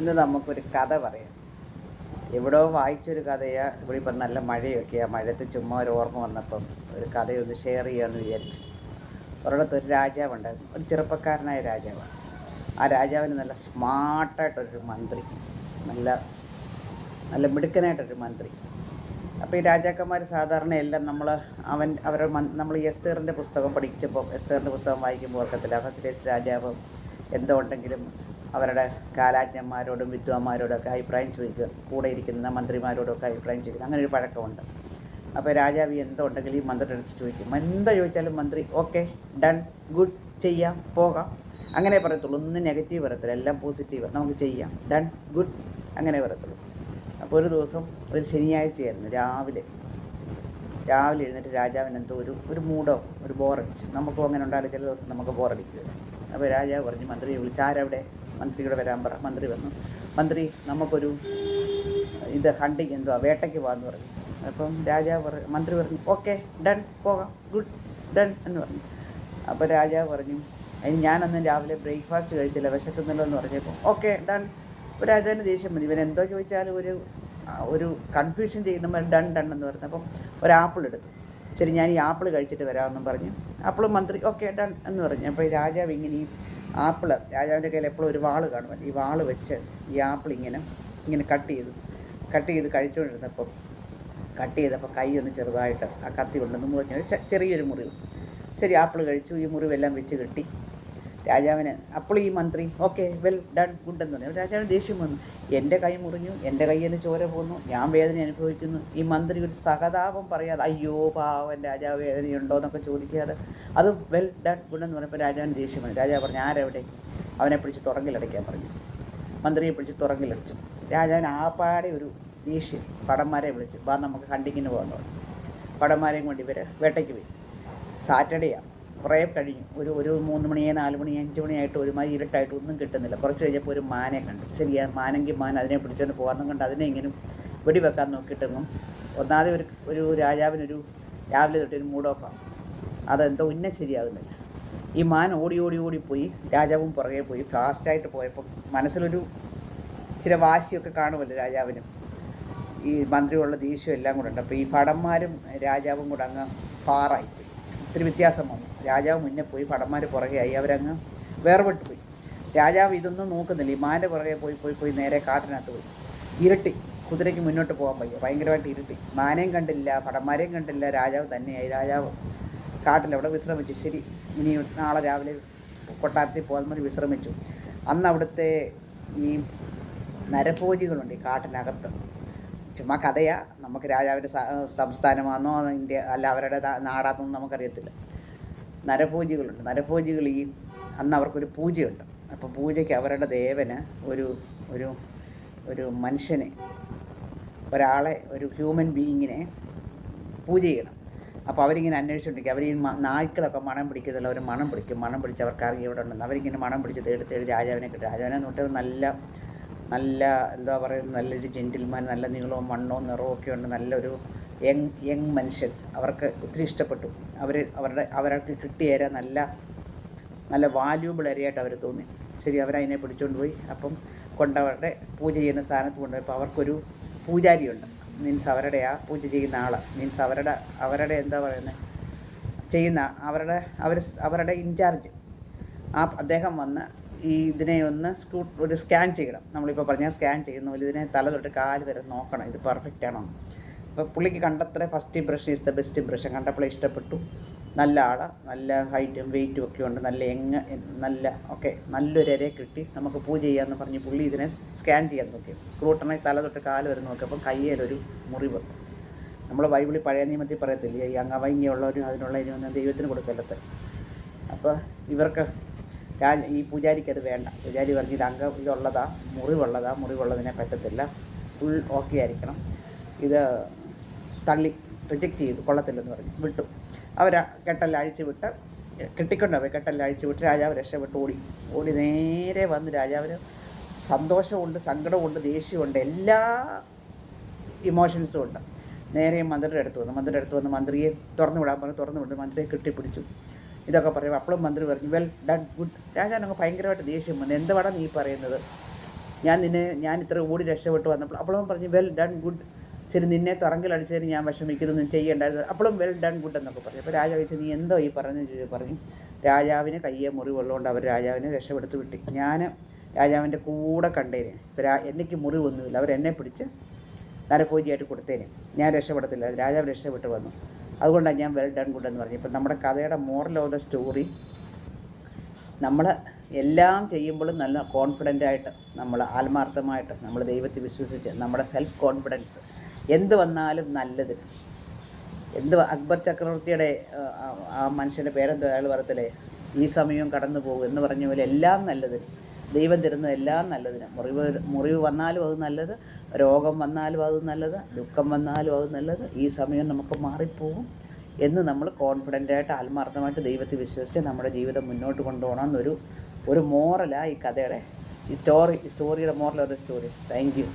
ഇന്ന് നമുക്കൊരു കഥ പറയാം. എവിടെയോ വായിച്ചൊരു കഥയാണ് ഇവിടെ ഇപ്പം നല്ല മഴയൊക്കെയാണ് മഴയത്ത് ചുമ്മാ ഒരു ഓർമ്മ വന്നപ്പം ഒരു കഥയൊന്ന് ഷെയർ ചെയ്യാമെന്ന് വിചാരിച്ചു. ഒരിടത്ത് ഒരു രാജാവുണ്ടായിരുന്നു ഒരു ചെറുപ്പക്കാരനായ രാജാവാണ് ആ രാജാവിന് നല്ല സ്മാർട്ടായിട്ടൊരു മന്ത്രി. നല്ല നല്ല മിടുക്കനായിട്ടൊരു മന്ത്രി. അപ്പോൾ ഈ രാജാക്കന്മാർ സാധാരണ എല്ലാം നമ്മൾ അവൻ അവരുടെ നമ്മൾ എസ്തേറിന്റെ പുസ്തകം പഠിച്ചപ്പോൾ എസ്തേറിന്റെ പുസ്തകം വായിക്കുമ്പോൾ ഓർക്കത്തില്ല? ഫസ്റ്റ് രാജാവ് എന്തോ ഉണ്ടെങ്കിലും അവരുടെ കാലാജ്ഞന്മാരോടും വിദ്വാന്മാരോടൊക്കെ അഭിപ്രായം ചോദിക്കുക. കൂടെ ഇരിക്കുന്ന മന്ത്രിമാരോടൊക്കെ അഭിപ്രായം ചോദിക്കുക. അങ്ങനെ ഒരു പഴക്കമുണ്ട്. അപ്പോൾ രാജാവ് എന്തുണ്ടെങ്കിലും ഈ മന്ത്രി അടുത്ത് ചോദിക്കും. എന്താ ചോദിച്ചാലും മന്ത്രി ഓക്കെ ഡൺ ഗുഡ് ചെയ്യാം പോകാം. അങ്ങനെ പറയത്തുള്ളൂ. ഒന്നും നെഗറ്റീവ് പറയത്തില്ല. എല്ലാം പോസിറ്റീവ്. നമുക്ക് ചെയ്യാം. ഡൺ ഗുഡ് അങ്ങനെ പറയത്തുള്ളൂ. അപ്പോൾ ഒരു ദിവസം ഒരു ശനിയാഴ്ചയായിരുന്നു രാവിലെ. രാവിലെ എഴുന്നേറ്റ് രാജാവിന് എന്തോ ഒരു ഒരു മൂഡ് ഓഫ് ഒരു ബോറടിച്ച് നമുക്കും അങ്ങനെ ഉണ്ടായാലും ചില ദിവസം നമുക്ക് ബോറടിക്കുക അപ്പോൾ രാജാവ് പറഞ്ഞു മന്ത്രിയെ വിളിച്ച് ആരവിടെ? മന്ത്രിയുടെ വരാൻ പറ. മന്ത്രി വന്നു. മന്ത്രി നമുക്കൊരു ഇത് ഹണ്ടിങ് എന്തുവാ വേട്ടയ്ക്ക് പോകാമെന്ന് പറഞ്ഞു. അപ്പം രാജാവ് പറഞ്ഞു മന്ത്രി പറഞ്ഞു ഓക്കെ ഡൺ പോകാം. ഗുഡ് ഡൺ എന്ന് പറഞ്ഞു. അപ്പോൾ രാജാവ് പറഞ്ഞു അതിന് ഞാനന്ന് രാവിലെ ബ്രേക്ക്ഫാസ്റ്റ് കഴിച്ചില്ല വിശക്കുന്നല്ലോ എന്ന് പറഞ്ഞപ്പോൾ ഓക്കെ ഡൺ അപ്പോൾ രാജാവിന് ദേഷ്യം മതി ഇവൻ എന്തോ ചോദിച്ചാലും ഒരു ഒരു കൺഫ്യൂഷൻ ചെയ്യുന്ന ഡൺ ഡൺ എന്ന് പറഞ്ഞു അപ്പം ഒരു ആപ്പിൾ എടുത്തു. ശരി ഞാൻ ഈ ആപ്പിൾ കഴിച്ചിട്ട് വരാമെന്നും പറഞ്ഞു. ആപ്പിൾ മന്ത്രി ഓക്കെ ഡൺ എന്ന് പറഞ്ഞു. അപ്പോൾ ഈ രാജാവ് ഇങ്ങനെ ഈ ആപ്പിൾ രാജാവിന്റെ കയ്യിൽ എപ്പോഴും ഒരു വാൾ കാണുമല്ലോ. ഈ വാൾ വെച്ച് ഈ ആപ്പിൾ ഇങ്ങനെ ഇങ്ങനെ കട്ട് ചെയ്തു. കട്ട് ചെയ്ത് കഴിച്ചുകൊണ്ടിരുന്നപ്പോൾ കട്ട് ചെയ്തപ്പോൾ കൈ ഒന്ന് ചെറുതായിട്ട് ആ കത്തി കൊണ്ടെന്ന് മുറിഞ്ഞു ചെറിയൊരു മുറിവ്. ശരി ആപ്പിൾ കഴിച്ചു. ഈ മുറിവെല്ലാം വെച്ച് കെട്ടി. രാജാവിന്. അപ്പോൾ ഈ മന്ത്രി ഓക്കെ വെൽ ഡൺ ഗുഡ് എന്ന് പറഞ്ഞു രാജാവിന് ദേഷ്യം വന്നു. എന്റെ കൈ മുറിഞ്ഞു എന്റെ കയ്യിൽ നിന്ന് ചോര പോന്നു. ഞാൻ വേദന അനുഭവിക്കുന്നു. ഈ മന്ത്രി ഒരു സഹതാപം പറയാതെ അയ്യോ പാവൻ രാജാവ് വേദനയുണ്ടോ എന്നൊക്കെ ചോദിക്കാതെ അത് വെൽ ഡൺ ഗുഡ് എന്ന് പറഞ്ഞപ്പോൾ രാജാവിന് ദേഷ്യം വന്നു. രാജാവ് പറഞ്ഞു ആരെവിടെ? അവനെ പിടിച്ച് തുറങ്കിലടയ്ക്കാൻ പറഞ്ഞു. മന്ത്രിയെ പിടിച്ച് തുറങ്കിലടിച്ചു. രാജാവിന് ആപ്പാടെ ഒരു ദേഷ്യം. പടന്മാരെ വിളിച്ച് വാ നമുക്ക് ഹണ്ടിങ്ങിന് പോകണം പടന്മാരെയും കൊണ്ട് ഇവർ വേട്ടയ്ക്ക് പോയി സാറ്റർഡേയാണ് കുറേ കഴിഞ്ഞു ഒരു ഒരു മൂന്ന് മണിയെ നാല് മണി അഞ്ച് മണിയായിട്ട് ഒരുമാതിരി ഇരുട്ടായിട്ട് ഒന്നും കിട്ടുന്നില്ല. കുറച്ച് കഴിഞ്ഞപ്പോൾ ഒരു മാനെ കണ്ടു. ശരിയാ മാനെങ്കിൽ മാൻ അതിനെ പിടിച്ചോണ്ട് പോകാമെന്നും കണ്ട്. അതിനെ ഇങ്ങനെ വെടിവെക്കാൻ നോക്കിയിട്ടെങ്ങും. ഒന്നാമത് ഒരു ഒരു രാജാവിനൊരു രാവിലെ തൊട്ട് ഒരു മൂഡ് ഓഫാണ് അതെന്തോ ഉന്നം ശരിയാകുന്നില്ല ഈ മാൻ ഓടി ഓടി ഓടി പോയി. രാജാവും പുറകെ പോയി. ഫാസ്റ്റായിട്ട് പോയപ്പോൾ മനസ്സിലൊരു ചില വാശിയൊക്കെ കാണുമല്ലോ രാജാവിനും. ഈ മന്ത്രിയുള്ള ദേഷ്യം എല്ലാം കൂടെ ഉണ്ട്. അപ്പോൾ ഈ ഭടന്മാരും രാജാവും കൂടെ അങ്ങ് ഫാറായിപ്പോയി ഒത്തിരി വ്യത്യാസം വന്നു. രാജാവ് മുന്നേ പോയി ഭടന്മാർ പുറകെയായി അവരങ്ങ് വേർപെട്ട് പോയി. രാജാവ് ഇതൊന്നും നോക്കുന്നില്ല. ഈ മാന്റെ പുറകെ പോയി പോയി പോയി നേരെ കാട്ടിനകത്ത് പോയി. ഇരട്ടി. കുതിരയ്ക്ക് മുന്നോട്ട് പോകാൻ വയ്യ. ഭയങ്കരമായിട്ട് ഇരുട്ടി. മാനേയും കണ്ടില്ല ഭടന്മാരെയും കണ്ടില്ല. രാജാവ് തന്നെയായി. രാജാവ് കാട്ടിലവിടെ വിശ്രമിച്ചു. ശരി ഇനി നാളെ രാവിലെ കൊട്ടാരത്തിൽ പോകാൻ വേണ്ടി വിശ്രമിച്ചു. അന്ന് അവിടുത്തെ ഈ നരഭോജികളുണ്ട് ഈ കാട്ടിനകത്ത്. ചുമ്മാ കഥയാ. നമുക്ക് രാജാവിന്റെ സംസ്ഥാനമാണെന്നോ ഇന്ത്യ അല്ല അവരുടെ നാടാണെന്നൊന്നും നമുക്കറിയത്തില്ല. നരഭോജികളുണ്ട്. നരഭോജികൾ ഈ അന്ന് അവർക്കൊരു പൂജയുണ്ട്. അപ്പോൾ പൂജയ്ക്ക് അവരുടെ ദേവന് ഒരു ഒരു ഒരു മനുഷ്യനെ ഒരാളെ ഒരു ഹ്യൂമൻ ബീയിങ്ങിനെ പൂജ ചെയ്യണം. അപ്പോൾ അവരിങ്ങനെ അന്വേഷിച്ചുകൊണ്ടിരിക്കും അവർ ഈ നായ്ക്കളൊക്കെ മണം പിടിക്കുന്നില്ല അവർ മണം പിടിക്കും. മണം പിടിച്ച് അവർക്ക് അറിയാം ഇവിടെ ഉണ്ടെന്ന് അവരിങ്ങനെ മണം പിടിച്ച് തേടി തേടി രാജാവിനെ കിട്ടും. രാജാവിനെ നോട്ട് നല്ല നല്ല എന്താ പറയുക നല്ലൊരു ജെന്റിൽമാൻ നല്ല നീളവും മണ്ണവും നിറവും ഒക്കെ ഉണ്ട്. നല്ലൊരു യങ് യങ് മനുഷ്യൻ. അവർക്ക് ഒത്തിരി ഇഷ്ടപ്പെട്ടു. അവർ അവരുടെ അവർക്ക് കിട്ടിയേര നല്ല നല്ല വാല്യൂബിൾ ഏരിയയായിട്ട് അവർ തോന്നി. ശരി അവരതിനെ പിടിച്ചുകൊണ്ട് പോയി. അപ്പം കൊണ്ടവരുടെ പൂജ ചെയ്യുന്ന സ്ഥാനത്ത് കൊണ്ടുപോയപ്പോൾ അവർക്കൊരു പൂജാരിയുണ്ട്. മീൻസ് അവരുടെ ആ പൂജ ചെയ്യുന്ന ആൾ മീൻസ് അവരുടെ അവരുടെ എന്താ പറയുന്നത് ചെയ്യുന്ന അവരുടെ അവർ അവരുടെ ഇൻചാർജ്. ആ അദ്ദേഹം വന്ന് ഈ ഇതിനെ ഒന്ന് സ്കൂ ഒരു സ്കാൻ ചെയ്യണം. നമ്മളിപ്പോൾ പറഞ്ഞാൽ സ്കാൻ ചെയ്യുന്ന പോലെ ഇതിനെ തല തൊട്ട് കാൽ വരെ നോക്കണം. ഇത് പെർഫെക്റ്റ് ആണോ? അപ്പോൾ പുള്ളിക്ക് കണ്ടത്ര first impression is the best impression കണ്ടപ്പോൾ ഇഷ്ടപ്പെട്ടു. നല്ല ആളാണ് നല്ല ഹൈറ്റും വെയിറ്റും ഒക്കെ ഉണ്ട്. നല്ല എങ്ങ നല്ല ഓക്കെ നല്ലൊരു ഇരയെ കിട്ടി. നമുക്ക് പൂജ ചെയ്യാമെന്ന് പറഞ്ഞ് പുള്ളി ഇതിനെ സ്കാൻ ചെയ്യാൻ നോക്കി. സ്ക്രൂട്ടണെ തല തൊട്ട് കാൽ വരെ നോക്കിയപ്പോൾ കയ്യിലൊരു മുറിവ് നമ്മൾ ബൈബിളിൽ പഴയ നിയമത്തിൽ പറയത്തില്ലേ ഈ അംഗവൈന്യമുള്ളവരും അതിനുള്ള ഇനിയൊന്നും ദൈവത്തിന് കൊടുക്കല്ലത്തെ. അപ്പോൾ ഇവർക്ക് രാജ ഈ പൂജാരിക്ക് അത് വേണ്ട. പൂജാരി പറഞ്ഞ് ഇത് അംഗം ഇതുള്ളതാ മുറിവുള്ളതാ മുറിവുള്ളതിനെ പറ്റത്തില്ല. ഫുൾ ഓക്കെ ആയിരിക്കണം. ഇത് തള്ളി റിജക്റ്റ് ചെയ്തു കൊള്ളത്തില്ലെന്ന് പറഞ്ഞു. വിട്ടു. അവർ കെട്ടെല്ലാം അഴിച്ചു വിട്ട് കെട്ടിക്കൊണ്ടുപോയി കെട്ടെല്ലാം അഴിച്ചു വിട്ട് രാജാവ് രക്ഷപ്പെട്ട് ഓടി. ഓടി നേരെ വന്ന് രാജാവിന് സന്തോഷമുണ്ട് സങ്കടമുണ്ട് ദേഷ്യമുണ്ട് എല്ലാ ഇമോഷൻസും ഉണ്ട്. നേരെ മന്ത്രിയുടെ അടുത്ത് വന്നു. മന്ത്രിയുടെ അടുത്ത് വന്ന് മന്ത്രിയെ തുറന്നു വിടാൻ പറഞ്ഞു. തുറന്നു വിട്ടു മന്ത്രിയെ കെട്ടിപ്പിടിച്ചു. ഇതൊക്കെ പറയും. അപ്പോഴും മന്ത്രി പറഞ്ഞു വെൽ ഡൺ ഗുഡ് രാജാൻ അങ്ങ് ഭയങ്കരമായിട്ട് ദേഷ്യം വന്നു. എന്തുവാടാ നീ പറയുന്നത്? ഞാൻ നിന്നെ ഞാൻ ഇത്ര ഓടി രക്ഷപ്പെട്ടു വന്നപ്പോൾ. അപ്പോഴും പറഞ്ഞു വെൽ ഡൺ ഗുഡ് ശരി നിന്നെ തുറങ്കിലടിച്ചതിന് ഞാൻ വിഷമിക്കുന്നു നീ ചെയ്യേണ്ടായിരുന്നു. അപ്പോഴും വെൽ ഡൺ ഗുഡ് എന്നൊക്കെ പറഞ്ഞു. അപ്പോൾ രാജാവ് ചോദിച്ചു നീ എന്തോ ഈ പറഞ്ഞു ചോദിച്ചു പറഞ്ഞു രാജാവിന് കയ്യെ മുറിവുള്ളതുകൊണ്ട് അവർ രാജാവിനെ രക്ഷപ്പെടുത്തി വിട്ടി. ഞാൻ രാജാവിന്റെ കൂടെ കണ്ടേനെ. ഇപ്പോൾ രാ എനിക്ക് മുറിവൊന്നുമില്ല. അവരെന്നെ പിടിച്ച് നരഭോജിയായിട്ട് കൊടുത്തേനെ. ഞാൻ രക്ഷപ്പെടത്തില്ല. രാജാവ് രക്ഷപ്പെട്ട് വന്നു. അതുകൊണ്ടാണ് ഞാൻ വെൽ ഡൺ ഗുഡ് എന്ന് പറഞ്ഞു ഇപ്പം നമ്മുടെ കഥയുടെ മോറൽ ഓഫ് ദ സ്റ്റോറി നമ്മൾ എല്ലാം ചെയ്യുമ്പോഴും നല്ല കോൺഫിഡന്റ് ആയിട്ട് നമ്മൾ ആത്മാർത്ഥമായിട്ട് നമ്മൾ ദൈവത്തെ വിശ്വസിച്ച് നമ്മുടെ സെൽഫ് കോൺഫിഡൻസ് എന്ത് വന്നാലും നല്ലത്. എന്ത് അക്ബർ ചക്രവർത്തിയുടെ ആ, മനുഷ്യന്റെ പേരെന്തോ അയാൾ പറയത്തില്ലേ? ഈ സമയവും കടന്നു പോകും എന്ന് പറഞ്ഞ പോലെ എല്ലാം നല്ലത്. ദൈവം തരുന്നത് എല്ലാം നല്ലതിന്. മുറിവ് മുറിവ് വന്നാലും അത് നല്ലത് രോഗം വന്നാലും അത് നല്ലത് ദുഃഖം വന്നാലും അത് നല്ലത്. ഈ സമയം നമുക്ക് മാറിപ്പോകും എന്ന് നമ്മൾ കോൺഫിഡന്റ് ആയിട്ട് ആത്മാർത്ഥമായിട്ട് ദൈവത്തെ വിശ്വസിച്ച് നമ്മുടെ ജീവിതം മുന്നോട്ട് കൊണ്ടുപോകണം എന്നൊരു ഒരു മോറലാണ് ഈ കഥയുടെ. ഈ സ്റ്റോറി സ്റ്റോറിയുടെ മോറൽ ഓഫ് ഒരു സ്റ്റോറി താങ്ക് യു